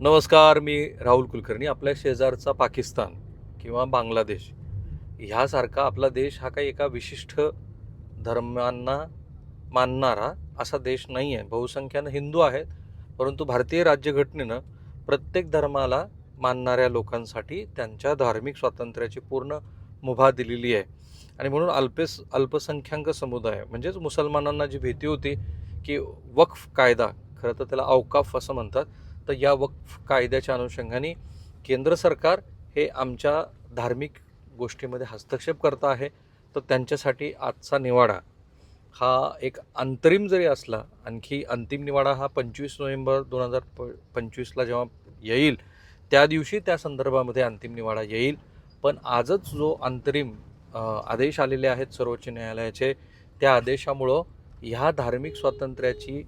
नमस्कार मी राहुल कुलकर्णी आपल्या शेजारचा पाकिस्तान किंवा बांगलादेश. ह्यासारखा आपला देश हा काही एका विशिष्ट धर्मांना मानणारा असा देश नाही आहे बहुसंख्यानं हिंदू आहेत परंतु भारतीय राज्यघटनेनं प्रत्येक धर्माला मानणाऱ्या लोकांसाठी त्यांच्या धार्मिक स्वातंत्र्याची पूर्ण मुभा दिलेली आहे. आणि म्हणून अल्पेस अल्पसंख्याक समुदाय म्हणजेच मुसलमानांना जी भीती होती की वक्फ कायदा खरं तर त्याला अवकाफ असं म्हणतात तर या वक्फ कायद्याच्या अनुषंगाने केंद्र सरकार हे आमच्या धार्मिक गोष्टीमध्ये हस्तक्षेप करत आहे. तर त्यांच्यासाठी आजचा निवाडा हा एक अंतरिम जरी असला आणखी अंतिम निवाडा हा पंचवीस नोव्हेंबर दोन हजार प पंचवीसला जेव्हा येईल त्या दिवशी त्या संदर्भामध्ये अंतिम निवाडा येईल. पण आजच जो अंतरिम आदेश आलेले आहेत सर्वोच्च न्यायालयाचे त्या आदेशामुळं ह्या धार्मिक स्वातंत्र्याची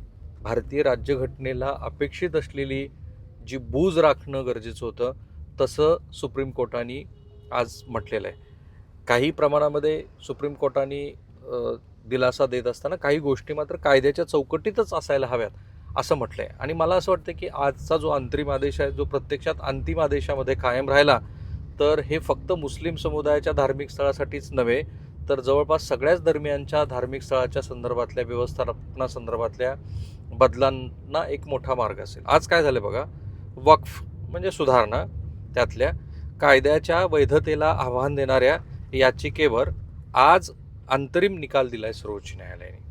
भारतीय राज्यघटनेला अपेक्षित असलेली जी बूज राखणं गरजेचं होतं तसं सुप्रीम कोर्टाने आज म्हटलेलं आहे. काही प्रमाणामध्ये सुप्रीम कोर्टाने दिलासा देत असताना काही गोष्टी मात्र कायद्याच्या चौकटीतच असायला हव्यात असं म्हटलं आहे आणि मला असं वाटतं की आजचा जो अंतरिम आदेश आहे जो प्रत्यक्षात अंतिम आदेशामध्ये कायम राहिला तर हे फक्त मुस्लिम समुदायाच्या धार्मिक स्थळासाठीच नव्हे तर जवळपास सगळ्याच धर्मियांच्या धार्मिक स्थळाच्या संदर्भातल्या व्यवस्थापनासंदर्भातल्या बदलांना एक मोठा मार्ग असेल. आज काय झालं बघा? वक्फ म्हणजे सुधारणा त्यातल्या कायद्याच्या वैधतेला आव्हान देणाऱ्या याचिकेवर आज अंतरिम निकाल दिला आहे सर्वोच्च न्यायालयाने.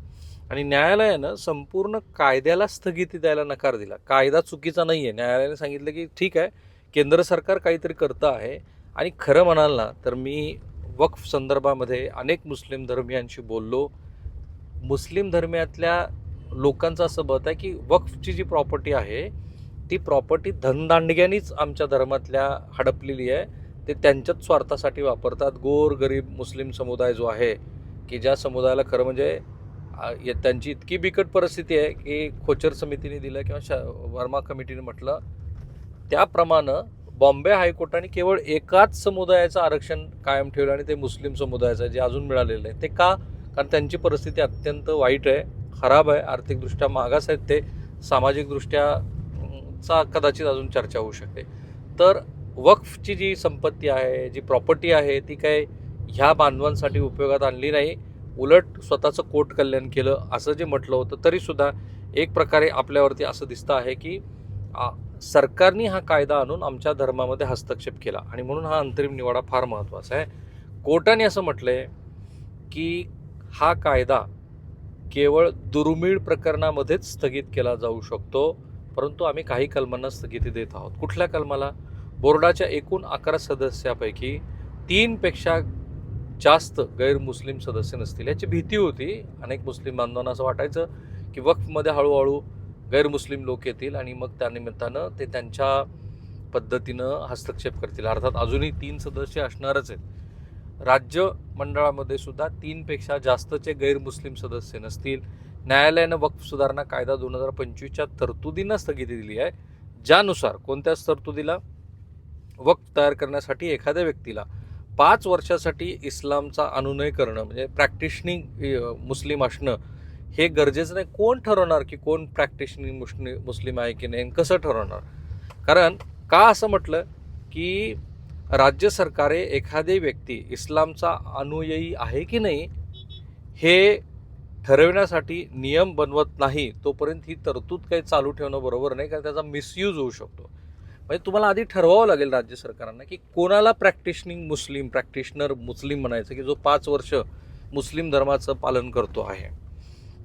आणि न्यायालयानं संपूर्ण कायद्याला स्थगिती द्यायला नकार दिला. कायदा चुकीचा नाही आहे न्यायालयाने सांगितलं की ठीक आहे केंद्र सरकार काहीतरी करतं आहे आणि खरं म्हणाल ना तर मी वक्फ संदर्भामध्ये अनेक मुस्लिम धर्मियांशी बोललो. मुस्लिम धर्मियातल्या लोकांचं असं मत आहे की वक्फची जी प्रॉपर्टी आहे ती प्रॉपर्टी धनदांडग्यांनीच आमच्या धर्मातल्या हडपलेली आहे. ते त्यांच्याच स्वार्थासाठी वापरतात. गोर गरीब मुस्लिम समुदाय जो आहे की ज्या समुदायाला खरं म्हणजे त्यांची इतकी बिकट परिस्थिती आहे की खोचर समितीने दिलं किंवा शा वर्मा कमिटीने म्हटलं त्याप्रमाणे बॉम्बे हायकोर्टाने केवळ एकाच समुदायाचं आरक्षण कायम ठेवलं आणि ते मुस्लिम समुदायाचं आहे, जे अजून मिळालेलं आहे. ते का? कारण त्यांची परिस्थिती अत्यंत वाईट आहे खराब आहे. आर्थिकदृष्ट्या मागास आहेत ते. सामाजिकदृष्ट्या चा कदाचित अजून चर्चा होऊ शकते. तर वक्फची जी संपत्ती आहे जी प्रॉपर्टी आहे ती काय ह्या बांधवांसाठी उपयोगात आणली नाही? उलट स्वतःचं कोट कल्याण केलं असं जे म्हटलं होतं तरीसुद्धा एक प्रकारे आपल्यावरती असं दिसतं आहे की सरकारने हा कायदा आणून आमच्या धर्मामध्ये हस्तक्षेप केला. आणि म्हणून हा अंतरिम निवाडा फार महत्त्वाचा आहे. कोर्टाने असं म्हटलंय की हा कायदा केवळ दुर्मिळ प्रकरणामध्येच स्थगित केला जाऊ शकतो परंतु आम्ही काही कलमांना स्थगिती देत आहोत. कुठल्या कलमाला? बोर्डाच्या एकूण अकरा सदस्यापैकी तीनपेक्षा जास्त गैरमुस्लिम सदस्य नसतील. याची भीती होती अनेक मुस्लिम बांधवांना असं वाटायचं की वक्फमध्ये हळूहळू गैरमुस्लिम लोक येतील आणि मग त्यानिमित्तानं ते त्यांच्या पद्धतीनं हस्तक्षेप करतील. अर्थात अजूनही तीन सदस्य असणारच आहेत. राज्य मंडळामध्ये सुद्धा तीनपेक्षा जास्तचे गैरमुस्लिम सदस्य नसतील. न्यायालयानं वक्फ सुधारणा कायदा दोन हजार पंचवीसच्या तरतुदींना स्थगिती दिली आहे. ज्यानुसार कोणत्याच तरतुदीला वक्फ तयार करण्यासाठी एखाद्या व्यक्तीला पाच वर्षासाठी इस्लामचा अनुनय करणं म्हणजे प्रॅक्टिशनिंग मुस्लिम असणं हे गरजेचं नाही कोण ठरवणार की कोण प्रॅक्टिशनिंग मुस्लिम मुस्लिम आहे की नाही कसं ठरवणार? कारण का असं म्हटलं की राज्य सरकारे एखादी व्यक्ती इस्लामचा अनुयायी आहे की नाही हे ठरविण्यासाठी नियम बनवत नाही तोपर्यंत ही तरतूद काही चालू ठेवणं बरोबर नाही कारण त्याचा मिसयूज होऊ शकतो. म्हणजे तुम्हाला आधी ठरवावं लागेल राज्य सरकारांना की कोणाला प्रॅक्टिशनिंग मुस्लिम प्रॅक्टिशनर मुस्लिम म्हणायचं की जो पाच वर्ष मुस्लिम धर्माचं पालन करतो आहे.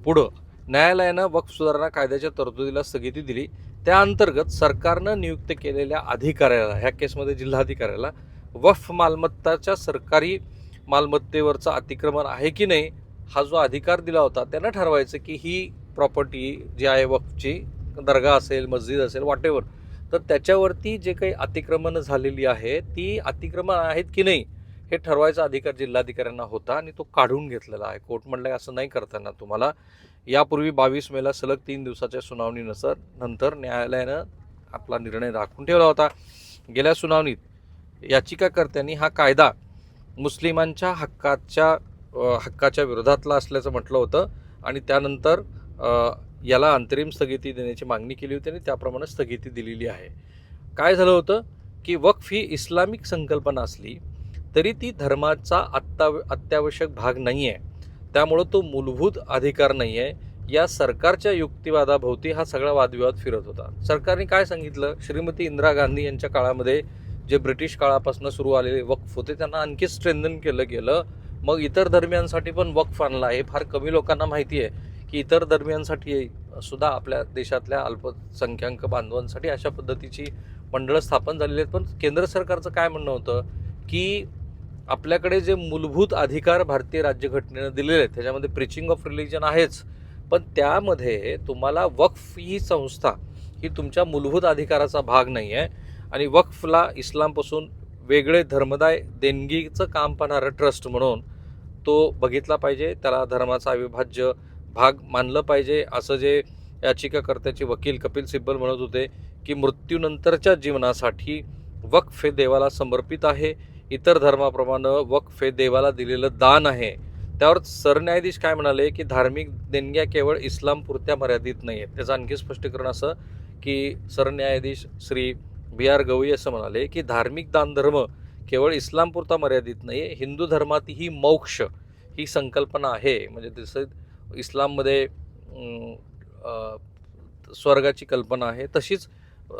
पुढं न्यायालयानं वक्फ सुधारणा कायद्याच्या तरतुदीला स्थगिती दिली. त्या अंतर्गत सरकारनं नियुक्त केलेल्या अधिकाऱ्याला ह्या केसमध्ये जिल्हाधिकाऱ्याला वक्फ मालमत्ताच्या सरकारी मालमत्तेवरचं अतिक्रमण आहे की नाही हा जो अधिकार दिला होता त्यांना ठरवायचं की ही प्रॉपर्टी जी आहे वक्फची दर्गा असेल मस्जिद असेल वॉटेवर तर त्याच्यावरती जे काही अतिक्रमण झालेली आहे ती अतिक्रमण आहेत की नाही हे ठरवायचा अधिकार जिल्हाधिकाऱ्यांना होता आणि तो काढून घेतलेला आहे. कोर्ट म्हणलं असं नाही करताना तुम्हाला. यापूर्वी बावीस मेला सलग तीन दिवसाच्या सुनावणीनुसार नंतर न्यायालयानं आपला निर्णय राखून ठेवला होता. गेल्या सुनावणीत याचिकाकर्त्यांनी हा कायदा मुस्लिमांच्या हक्काच्या हक्काच्या विरोधातला असल्याचं म्हटलं होतं आणि त्यानंतर याला अंतरिम स्थगिती देण्याची मागणी केली होती आणि त्याप्रमाणे स्थगिती दिलेली आहे. काय झालं होतं? की वक्फ ही इस्लामिक संकल्पना असली तरी ती धर्माचा आत्ता अत्यावश्यक भाग नाही आहे त्यामुळं तो मूलभूत अधिकार नाही आहे या सरकारच्या युक्तिवादाभोवती हा सगळा वादविवाद फिरत होता. सरकारने काय सांगितलं? श्रीमती इंदिरा गांधी यांच्या काळामध्ये जे ब्रिटिश काळापासून सुरू आलेले वक्फ होते त्यांना आणखी स्ट्रेंथन केलं गेलं. मग इतर धर्मियांसाठी पण वक्फ आणला. हे फार कमी लोकांना माहिती आहे की इतर धर्मियांसाठी सुद्धा आपल्या देशातल्या अल्पसंख्याक बांधवांसाठी अशा पद्धतीची मंडळं स्थापन झालेली आहेत. पण केंद्र सरकारचं काय म्हणणं होतं? की आपल्याकडे जे मूलभूत अधिकार भारतीय राज्यघटनेनं दिलेले आहेत त्याच्यामध्ये प्रिचिंग ऑफ रिलिजन आहेच. पण त्यामध्ये तुम्हाला वक्फ ही संस्था ही तुमच्या मूलभूत अधिकाराचा भाग नाही आहे आणि वक्फला इस्लामपासून वेगळे धर्मदाय देणगीचं काम पाहणारं ट्रस्ट म्हणून तो बघितला पाहिजे त्याला धर्माचा अविभाज्य भाग मानलं पाहिजे. असं जे याचिकाकर्त्याचे वकील कपिल सिब्बल म्हणत होते की मृत्यूनंतरच्या जीवनासाठी वक्फ हे देवाला समर्पित आहे. इतर धर्माप्रमाणे वक्फ हे देवाला दिलेलं दान आहे. त्यावर सरन्यायाधीश काय म्हणाले की धार्मिक देणग्या केवळ इस्लामपुरत्या मर्यादित नाही आहेत त्याचं आणखी स्पष्टीकरण असं की सरन्यायाधीश श्री बी आर गवई असं म्हणाले की धार्मिक दानधर्म केवळ इस्लामपुरता मर्यादित नाही आहे हिंदू धर्मात ही मोक्ष ही संकल्पना आहे. म्हणजे जसं इस्लाममध्ये स्वर्गाची कल्पना आहे तशीच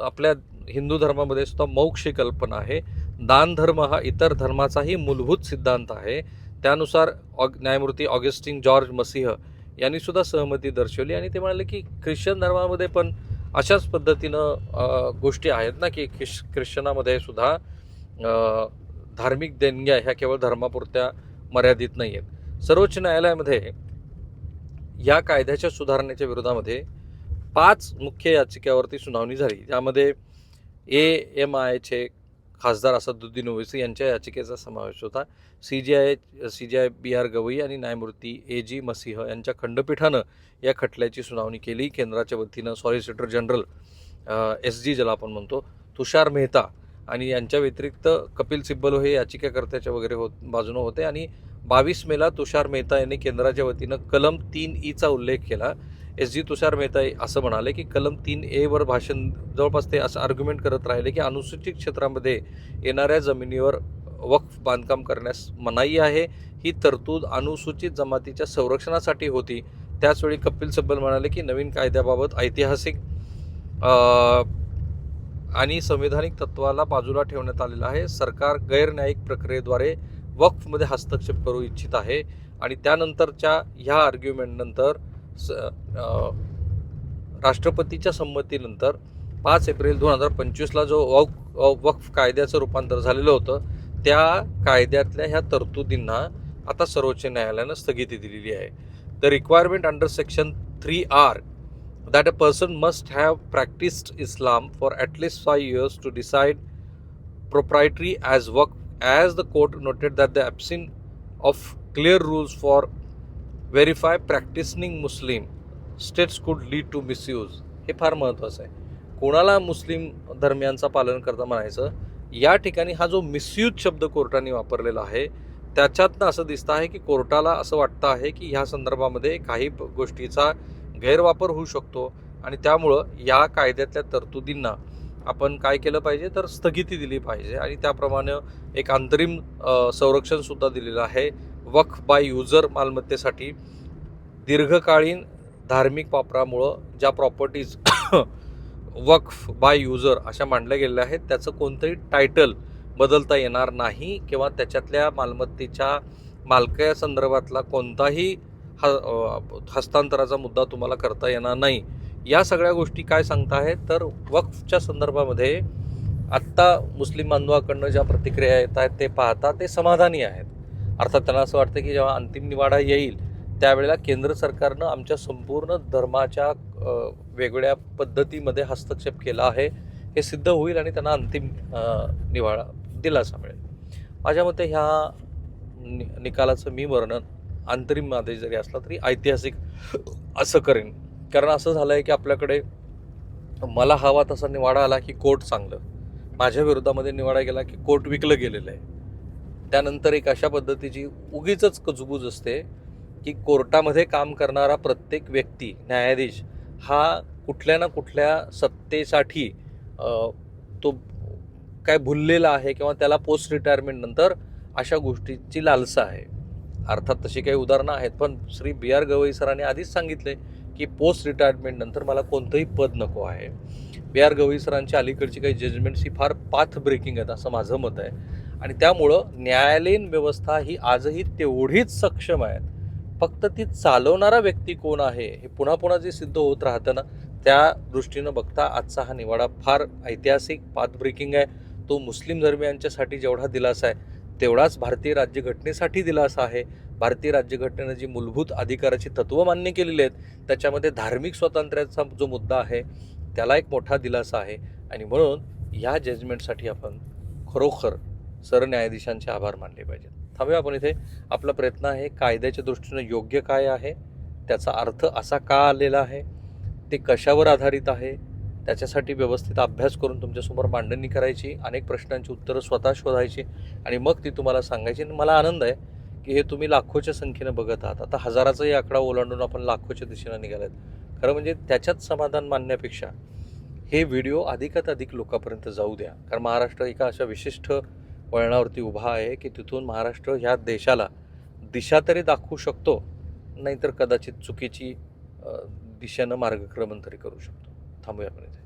आपल्या हिंदू धर्मामध्ये सुद्धा मोक्ष ही कल्पना आहे. दानधर्म हा इतर धर्माचाही मूलभूत सिद्धांत आहे. त्यानुसार ऑग न्यायमूर्ती ऑगस्टिन जॉर्ज मसिह यांनी सुद्धा सहमती दर्शवली आणि ते म्हणाले की ख्रिश्चन धर्मामध्ये पण अशाच पद्धतीनं गोष्टी आहेत ना की ख्रिश ख्रिश्चनामध्ये सुद्धा धार्मिक देणग्या ह्या केवळ धर्मापुरत्या मर्यादित नाही आहेत. सर्वोच्च न्यायालयामध्ये या कायद्याच्या सुधारणेच्या विरोधामध्ये पाच मुख्य याचिकेवरती सुनावणी झाली. ज्यामध्ये ए एम आयचे खासदार असदुद्दीन ओवेसी यांच्या याचिकेचा समावेश होता. C J I C J I B R Gavai आणि न्यायमूर्ती ए जी मसिह यांच्या खंडपीठानं या खटल्याची सुनावणी केली. केंद्राच्या वतीनं सॉलिसिटर जनरल एस जी ज्याला आपण म्हणतो तुषार मेहता आणि यांच्या व्यतिरिक्त कपिल सिब्बल हे याचिकाकर्त्याच्या वगैरे होत बाजूनं होते. आणि बावीस मेला तुषार मेहता यांनी केंद्राच्या वतीनं कलम तीन ईचा उल्लेख केला. एस जी तुषार मेहता असं म्हणाले की कलम तीन एवर भाषण जवळपास ते असं आर्ग्युमेंट करत राहिले की अनुसूचित क्षेत्रामध्ये येणाऱ्या जमिनीवर वक्फ बांधकाम करण्यास मनाई आहे. ही तरतूद अनुसूचित जमातीच्या संरक्षणासाठी होती. त्याचवेळी कपिल सिब्बल म्हणाले की नवीन कायद्याबाबत ऐतिहासिक आणि संवैधानिक तत्वाला बाजूला ठेवण्यात आलेलं आहे. सरकार गैरन्यायिक प्रक्रियेद्वारे वक्फमध्ये हस्तक्षेप करू इच्छित आहे. आणि त्यानंतरच्या ह्या आर्ग्युमेंटनंतर स राष्ट्रपतीच्या संमतीनंतर पाच एप्रिल दोन हजार पंचवीसला जो वक्फ वक्फ कायद्याचं रूपांतर झालेलं होतं त्या कायद्यातल्या ह्या तरतुदींना आता सर्वोच्च न्यायालयानं स्थगिती दिलेली आहे. The requirement under section three R that a person must have practised Islam for at least five years to decide proprietary as waqf as the court noted that the absence of clear rules for verify practising Muslim states could lead to misuse हे फार महत्त्वाचं आहे. कोणाला मुस्लिम धर्मियांचा पालन करता म्हणायचं? या ठिकाणी हा जो मिसयूज शब्द कोर्टाने वापरलेला आहे त्याच्यातनं असं दिसतं आहे की कोर्टाला असं वाटतं आहे की ह्या संदर्भामध्ये काही गोष्टीचा गैरवापर होऊ शकतो आणि त्यामुळं या कायद्यातल्या तरतुदींना आपण काय केलं पाहिजे? तर स्थगिती दिली पाहिजे. आणि त्याप्रमाणे एक अंतरिम संरक्षणसुद्धा दिलेलं आहे. वक्फ बाय युजर मालमत्तेसाठी दीर्घकालीन धार्मिक वापरामुळं ज्या प्रॉपर्टीज वक्फ बाय युजर अशा मांडल्या गेलेल्या आहेत त्याचं कोणतंही टायटल बदलता येणार नाही किंवा त्याच्यातल्या मालमत्तेच्या मालका संदर्भातला कोणताही ह हस्तांतराचा मुद्दा तुम्हाला करता येणार नाही. या सगळ्या गोष्टी काय सांगता आहेत तर वक्फच्या संदर्भामध्ये आत्ता मुस्लिम बांधवाकडनं ज्या प्रतिक्रिया येत आहेत ते पाहता ते समाधानी आहेत. अर्थात त्यांना असं वाटतं की जेव्हा अंतिम निवाडा येईल त्यावेळेला केंद्र सरकारनं आमच्या संपूर्ण धर्माच्या वेगवेगळ्या पद्धतीमध्ये हस्तक्षेप केला आहे. हे सिद्ध होईल आणि त्यांना अंतिम निवाडा दिलासा मिळेल. माझ्या मते ह्या नि निकालाचं मी वर्णन अंतरिममध्ये जरी असला तरी ऐतिहासिक असं करेन. कारण असं झालं आहे की आपल्याकडे मला हवा तसा निवाडा आला की कोर्ट चांगलं. माझ्या विरोधामध्ये निवाडा गेला की कोर्ट विकलं गेलेलं आहे. त्यानंतर एक अशा पद्धतीची उगीच कजबूज असते की कोर्टामध्ये काम करणारा प्रत्येक व्यक्ती न्यायाधीश हा कुठल्या ना कुठल्या सत्तेसाठी तो काय भुललेला आहे किंवा त्याला पोस्ट रिटायरमेंट नंतर अशा गोष्टीची लालसा आहे. अर्थात तशी काही उदाहरणं आहेत पण श्री बी आर गवई सरांनी आधीच सांगितले की पोस्ट रिटायरमेंट नंतर मला कोणतंही पद नको आहे. बी आर गवई सरांची अलीकडची काही जजमेंट्स ही फार पाथ ब्रेकिंग आहेत असं माझं मत आहे. आणि त्यामुळं न्यायालयीन व्यवस्था ही आजही तेवढीच सक्षम आहे फक्त ती चालवणारा व्यक्ती कोण आहे हे पुन्हा पुन्हा जे सिद्ध होत राहतं ना त्या दृष्टीनं बघता आजचा हा निवाडा फार ऐतिहासिक पाथ ब्रेकिंग आहे. तो मुस्लिम धर्मियांच्यासाठी जेवढा दिलासा आहे तेवढाच भारतीय राज्यघटनेसाठी दिलासा आहे. भारतीय राज्यघटनेनं जी मूलभूत अधिकाराची तत्त्व मान्य केलेली आहेत त्याच्यामध्ये धार्मिक स्वातंत्र्याचा जो मुद्दा आहे त्याला एक मोठा दिलासा आहे. आणि म्हणून या जजमेंटसाठी आपण खरोखर सरन्यायाधीशांचे आभार मानले पाहिजेत. थांबूया आपण इथे. आपला प्रयत्न आहे कायद्याच्या दृष्टीनं योग्य काय आहे त्याचा अर्थ असा का आलेला आहे ते कशावर आधारित आहे त्याच्यासाठी व्यवस्थित अभ्यास करून तुमच्यासमोर मांडणी करायची अनेक प्रश्नांची उत्तरं स्वतः शोधायची आणि मग ती तुम्हाला सांगायची. आणि मला आनंद आहे की हे तुम्ही लाखोच्या संख्येनं बघत आहात. आता हजाराचाही आकडा ओलांडून आपण लाखोच्या दिशेनं निघालात. खरं म्हणजे त्याच्यात समाधान मानण्यापेक्षा हे व्हिडिओ अधिकात अधिक लोकांपर्यंत जाऊ द्या. कारण महाराष्ट्र एका अशा विशिष्ट वळणावरती उभा आहे की तिथून महाराष्ट्र ह्या देशाला दिशा तरी दाखवू शकतो नाहीतर कदाचित चुकीची दिशेनं मार्गक्रमण तरी करू शकतो. थांबूया आपण इथे